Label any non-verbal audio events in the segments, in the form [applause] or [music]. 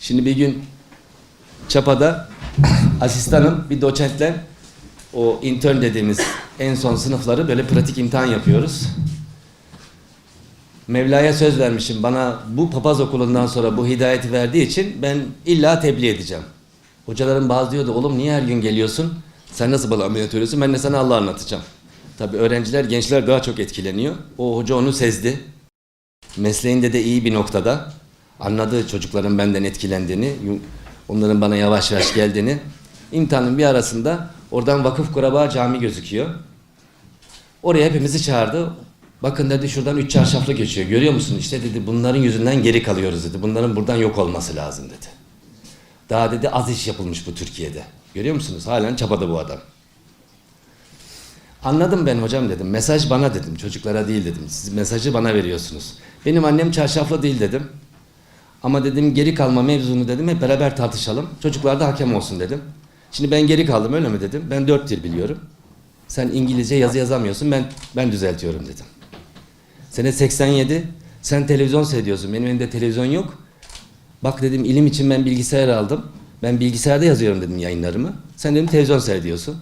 Şimdi bir gün Çapa'da asistanım bir doçentle o intern dediğimiz en son sınıfları böyle pratik imtihan yapıyoruz. Mevla'ya söz vermişim. Bana bu papaz okulundan sonra bu hidayeti verdiği için ben illa tebliğ edeceğim. Hocaların bazı diyordu oğlum niye her gün geliyorsun? Sen nasıl bana ameliyat öğretiyorsun? Ben de sana Allah anlatacağım. Tabii öğrenciler, gençler daha çok etkileniyor. O hoca onu sezdi. Mesleğinde de iyi bir noktada. Anladı çocukların benden etkilendiğini, onların bana yavaş yavaş geldiğini. İmtihanın bir arasında oradan Vakıf Kuraba Cami gözüküyor. Oraya hepimizi çağırdı. Bakın dedi şuradan üç çarşaflı geçiyor. Görüyor musun? İşte dedi bunların yüzünden geri kalıyoruz dedi. Bunların buradan yok olması lazım dedi. Daha dedi az iş yapılmış bu Türkiye'de. Görüyor musunuz? Halen çabada bu adam. Anladım ben hocam dedim. Mesaj bana dedim. Çocuklara değil dedim. Siz mesajı bana veriyorsunuz. Benim annem çarşaflı değil dedim. Ama dedim geri kalma mevzunu dedim hep beraber tartışalım. Çocuklar da hakem olsun dedim. Şimdi ben geri kaldım öyle mi dedim. Ben dört dil biliyorum. Sen İngilizce yazı yazamıyorsun. Ben ben düzeltiyorum dedim. Sene 87. Sen televizyon seyrediyorsun. Benim elimde televizyon yok. Bak dedim ilim için ben bilgisayar aldım. Ben bilgisayarda yazıyorum dedim yayınlarımı. Sen dedim televizyon seyrediyorsun.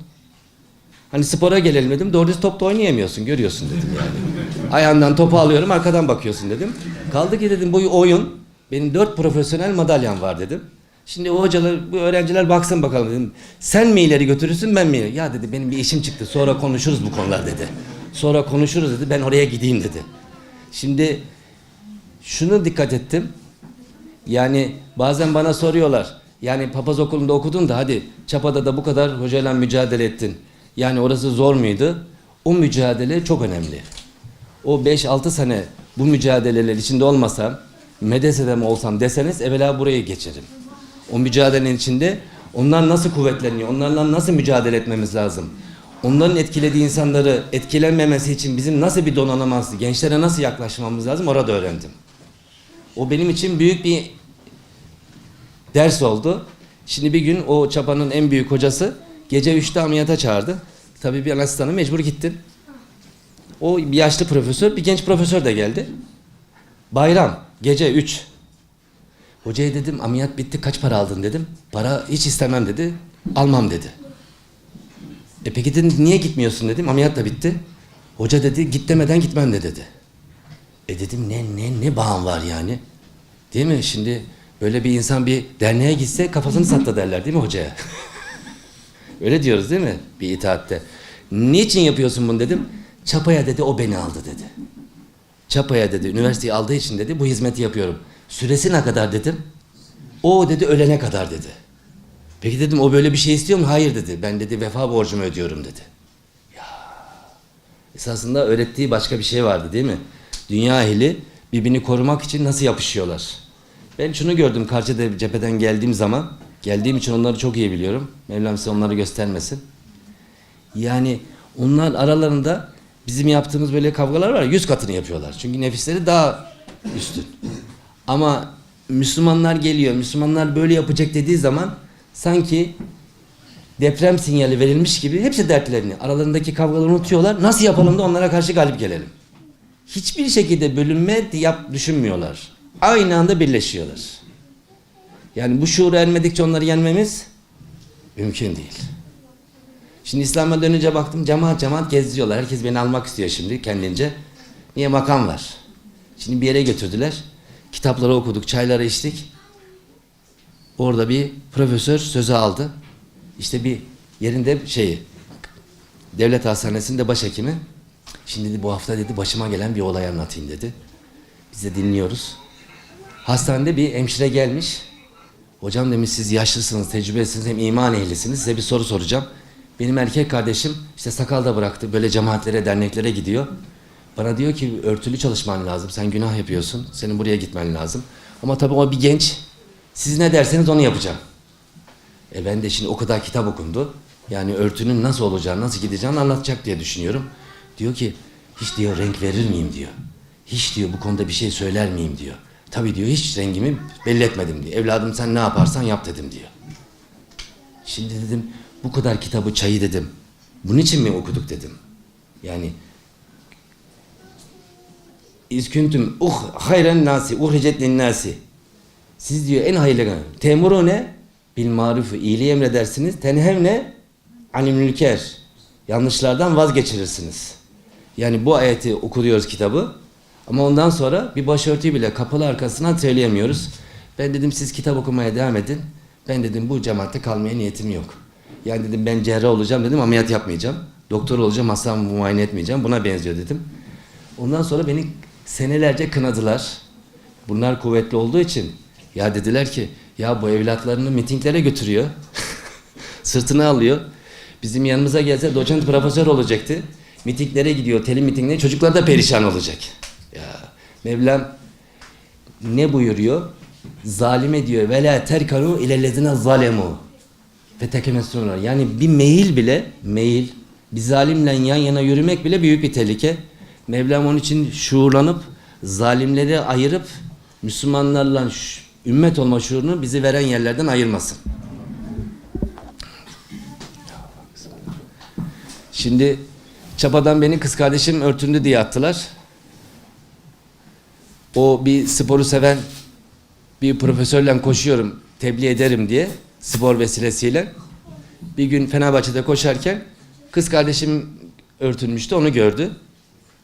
Hani spora gelelim dedim. Doğru düz top da oynayamıyorsun. Görüyorsun dedim yani. Ayağından topu alıyorum arkadan bakıyorsun dedim. Kaldı ki dedim bu oyun. Benim dört profesyonel madalyam var dedim. Şimdi o hocalar, bu öğrenciler baksın bakalım dedim. Sen mi ileri götürürsün ben mi? Ya dedi benim bir işim çıktı. Sonra konuşuruz bu konular dedi. Sonra konuşuruz dedi. Ben oraya gideyim dedi. Şimdi şunu dikkat ettim. Yani bazen bana soruyorlar. Yani papaz okulunda okudun da hadi Çapa'da da bu kadar hocayla mücadele ettin. Yani orası zor muydu? O mücadele çok önemli. O 5-6 sene bu mücadeleler içinde olmasam, medresede mi olsam deseniz evvela buraya geçerim. O mücadelenin içinde onlar nasıl kuvvetleniyor, onlarla nasıl mücadele etmemiz lazım? Onların etkilediği insanları etkilenmemesi için bizim nasıl bir donanımız, gençlere nasıl yaklaşmamız lazım orada öğrendim. O benim için büyük bir ders oldu. Şimdi bir gün o çapanın en büyük hocası gece 3'te ameliyata çağırdı. Tabii bir asistanı mecbur gittim. O bir yaşlı profesör, bir genç profesör de geldi. Bayram, gece 3. Hocaya dedim ameliyat bitti kaç para aldın dedim. Para hiç istemem dedi. Almam dedi. E peki dedim niye gitmiyorsun dedim. Ameliyat da bitti. Hoca dedi git demeden gitmem de dedi. E dedim ne ne ne bağım var yani. Değil mi? Şimdi böyle bir insan bir derneğe gitse kafasını sattı derler değil mi hocaya? [laughs] Öyle diyoruz değil mi? Bir itaatte. Niçin yapıyorsun bunu dedim. Çapaya dedi o beni aldı dedi. Çapaya dedi üniversiteyi aldığı için dedi bu hizmeti yapıyorum. Süresi ne kadar dedim. O dedi ölene kadar dedi. Peki dedim o böyle bir şey istiyor mu? Hayır dedi. Ben dedi vefa borcumu ödüyorum dedi. Ya esasında öğrettiği başka bir şey vardı değil mi? Dünya ehli birbirini korumak için nasıl yapışıyorlar. Ben şunu gördüm karşı cepheden geldiğim zaman. Geldiğim için onları çok iyi biliyorum. Mevlam size onları göstermesin. Yani onlar aralarında bizim yaptığımız böyle kavgalar var yüz katını yapıyorlar. Çünkü nefisleri daha üstün. Ama Müslümanlar geliyor, Müslümanlar böyle yapacak dediği zaman sanki deprem sinyali verilmiş gibi hepsi dertlerini, aralarındaki kavgaları unutuyorlar. Nasıl yapalım da onlara karşı galip gelelim. Hiçbir şekilde bölünme yap düşünmüyorlar. Aynı anda birleşiyorlar. Yani bu şuura ermedikçe onları yenmemiz mümkün değil. Şimdi İslam'a dönünce baktım cemaat cemaat geziyorlar. Herkes beni almak istiyor şimdi kendince. Niye makam var? Şimdi bir yere götürdüler. Kitapları okuduk, çayları içtik. Orada bir profesör sözü aldı. İşte bir yerinde şeyi devlet hastanesinde başhekimi. Şimdi dedi bu hafta dedi başıma gelen bir olay anlatayım dedi. Biz de dinliyoruz. Hastanede bir hemşire gelmiş. Hocam demiş siz yaşlısınız, tecrübelisiniz, hem iman ehlisiniz. Size bir soru soracağım. Benim erkek kardeşim işte sakal da bıraktı. Böyle cemaatlere, derneklere gidiyor. Bana diyor ki örtülü çalışman lazım. Sen günah yapıyorsun. Senin buraya gitmen lazım. Ama tabii o bir genç. Siz ne derseniz onu yapacağım. E ben de şimdi o kadar kitap okundu. Yani örtünün nasıl olacağını, nasıl gideceğini anlatacak diye düşünüyorum. Diyor ki hiç diyor renk verir miyim diyor. Hiç diyor bu konuda bir şey söyler miyim diyor. Tabii diyor hiç rengimi belli etmedim diyor. Evladım sen ne yaparsan yap dedim diyor. Şimdi dedim bu kadar kitabı çayı dedim. Bunun için mi okuduk dedim. Yani İzküntüm uh hayren nasi uhricet nasi. Siz diyor en hayırlı temuru ne? Bil marufu iyiliği emredersiniz. Tenhev ne? Anil mülker. Yanlışlardan vazgeçirirsiniz. Yani bu ayeti okuyoruz kitabı. Ama ondan sonra bir başörtüyü bile kapalı arkasından söyleyemiyoruz. Ben dedim siz kitap okumaya devam edin. Ben dedim bu cemaatte kalmaya niyetim yok. Yani dedim ben cerrah olacağım dedim ameliyat yapmayacağım. Doktor olacağım hastamı muayene etmeyeceğim. Buna benziyor dedim. Ondan sonra beni senelerce kınadılar. Bunlar kuvvetli olduğu için ya dediler ki ya bu evlatlarını mitinglere götürüyor. [laughs] Sırtına alıyor. Bizim yanımıza gelse doçent profesör olacaktı. Mitinglere gidiyor, teli mitingine çocuklar da perişan olacak. Ya Mevlam ne buyuruyor? Zalime diyor ve la terkanu ilellezine zalemu ve tekemessunlar. Yani bir meyil bile meyil bir zalimle yan yana yürümek bile büyük bir tehlike. Mevlam onun için şuurlanıp zalimleri ayırıp Müslümanlarla ümmet olma şuurunu bizi veren yerlerden ayırmasın. Şimdi Çapa'dan beni kız kardeşim örtündü diye attılar. O bir sporu seven bir profesörle koşuyorum, tebliğ ederim diye spor vesilesiyle. Bir gün Fenerbahçe'de koşarken kız kardeşim örtünmüştü, onu gördü.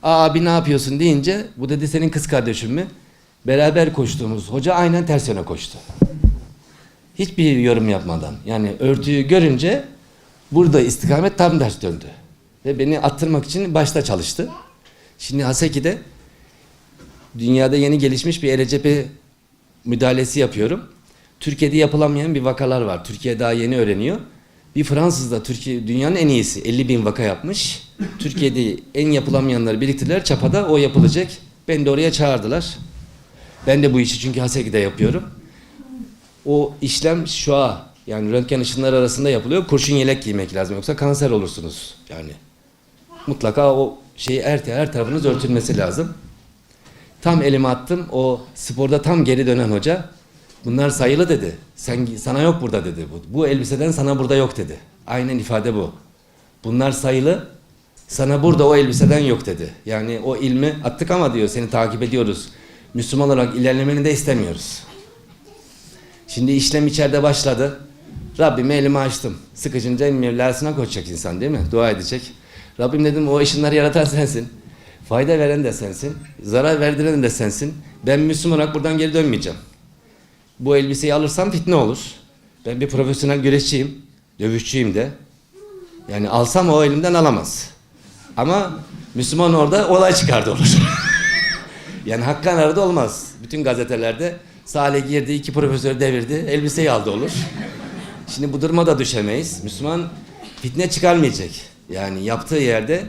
Aa abi ne yapıyorsun deyince bu dedi senin kız kardeşin mi? Beraber koştuğumuz hoca aynen ters yöne koştu. Hiçbir yorum yapmadan. Yani örtüyü görünce burada istikamet tam ters döndü. Ve beni attırmak için başta çalıştı. Şimdi Haseki'de dünyada yeni gelişmiş bir RCP müdahalesi yapıyorum. Türkiye'de yapılamayan bir vakalar var. Türkiye daha yeni öğreniyor. Bir Fransız da Türkiye dünyanın en iyisi. 50 bin vaka yapmış. Türkiye'de en yapılamayanları biriktirdiler. Çapa'da o yapılacak. Beni de oraya çağırdılar. Ben de bu işi çünkü Haseki'de yapıyorum. O işlem şu an yani röntgen ışınları arasında yapılıyor. Kurşun yelek giymek lazım yoksa kanser olursunuz yani. Mutlaka o şeyi her, her tarafınız örtülmesi lazım. Tam elime attım. O sporda tam geri dönen hoca bunlar sayılı dedi. Sen sana yok burada dedi. Bu, bu elbiseden sana burada yok dedi. Aynen ifade bu. Bunlar sayılı. Sana burada o elbiseden yok dedi. Yani o ilmi attık ama diyor seni takip ediyoruz. Müslüman olarak ilerlemeni de istemiyoruz. Şimdi işlem içeride başladı. Rabbime elimi açtım. Sıkışınca Mevlasına koşacak insan değil mi? Dua edecek. Rabbim dedim o ışınları yaratan sensin. Fayda veren de sensin. Zarar verdiren de sensin. Ben Müslüman olarak buradan geri dönmeyeceğim. Bu elbiseyi alırsam fitne olur. Ben bir profesyonel güreşçiyim. Dövüşçüyüm de. Yani alsam o elimden alamaz. Ama Müslüman orada olay çıkardı olur. [laughs] yani Hakkın arada olmaz. Bütün gazetelerde Salih girdi, iki profesör devirdi, elbiseyi aldı olur. Şimdi bu duruma da düşemeyiz. Müslüman fitne çıkarmayacak. Yani yaptığı yerde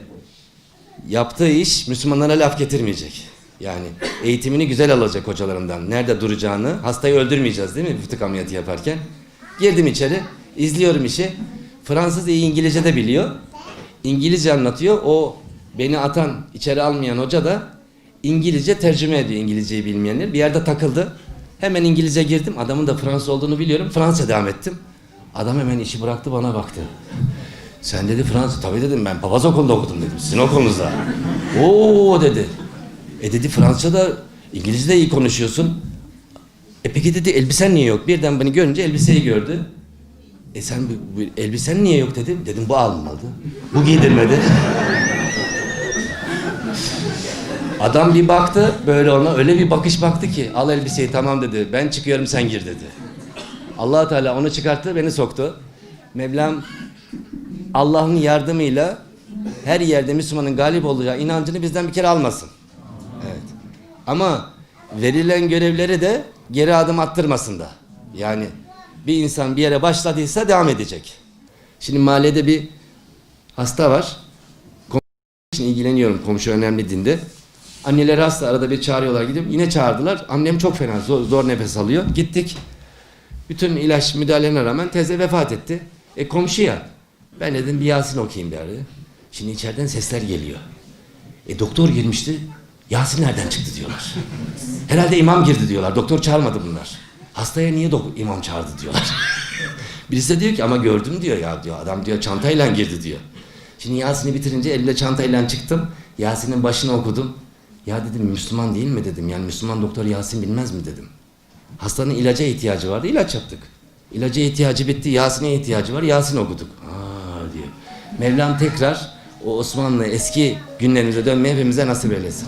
yaptığı iş Müslümanlara laf getirmeyecek. Yani eğitimini güzel alacak hocalarından. Nerede duracağını, hastayı öldürmeyeceğiz değil mi fıtık ameliyatı yaparken? Girdim içeri, izliyorum işi. Fransız iyi İngilizce de biliyor. İngilizce anlatıyor. O beni atan, içeri almayan hoca da İngilizce tercüme ediyor İngilizceyi bilmeyenler. Bir yerde takıldı. Hemen İngilizce girdim. Adamın da Fransız olduğunu biliyorum. Fransa devam ettim. Adam hemen işi bıraktı bana baktı. Sen dedi Fransız. Tabii dedim ben papaz okulunda okudum dedim. Sizin okulunuzda. Oo dedi. E dedi Fransızca da İngilizce de iyi konuşuyorsun. E peki dedi elbisen niye yok? Birden beni görünce elbiseyi gördü. E sen bu, bu elbisen niye yok dedim. Dedim bu almadı. Bu giydirmedi. Adam bir baktı böyle ona öyle bir bakış baktı ki al elbiseyi tamam dedi. Ben çıkıyorum sen gir dedi. allah Teala onu çıkarttı beni soktu. Mevlam Allah'ın yardımıyla her yerde Müslümanın galip olacağı inancını bizden bir kere almasın. Ama verilen görevleri de geri adım attırmasın da. Yani bir insan bir yere başladıysa devam edecek. Şimdi mahallede bir hasta var. Komşu ilgileniyorum. Komşu önemli dinde. Anneleri hasta arada bir çağırıyorlar gidip yine çağırdılar. Annem çok fena zor, zor nefes alıyor. Gittik. Bütün ilaç müdahalelerine rağmen teyze vefat etti. E komşu ya. Ben dedim bir Yasin okuyayım bari. Şimdi içeriden sesler geliyor. E doktor girmişti. Yasin nereden çıktı diyorlar. Herhalde imam girdi diyorlar. Doktor çağırmadı bunlar. Hastaya niye imam çağırdı diyorlar. [laughs] Birisi de diyor ki ama gördüm diyor ya diyor. Adam diyor çantayla girdi diyor. Şimdi Yasin'i bitirince elimde çantayla çıktım. Yasin'in başını okudum. Ya dedim Müslüman değil mi dedim. Yani Müslüman doktor Yasin bilmez mi dedim. Hastanın ilaca ihtiyacı vardı, ilaç yaptık. İlaca ihtiyacı bitti, Yasin'e ihtiyacı var, Yasin okuduk. Aa diye. Mevlam tekrar o Osmanlı eski günlerimize dönmeyi hepimize nasip eylesin.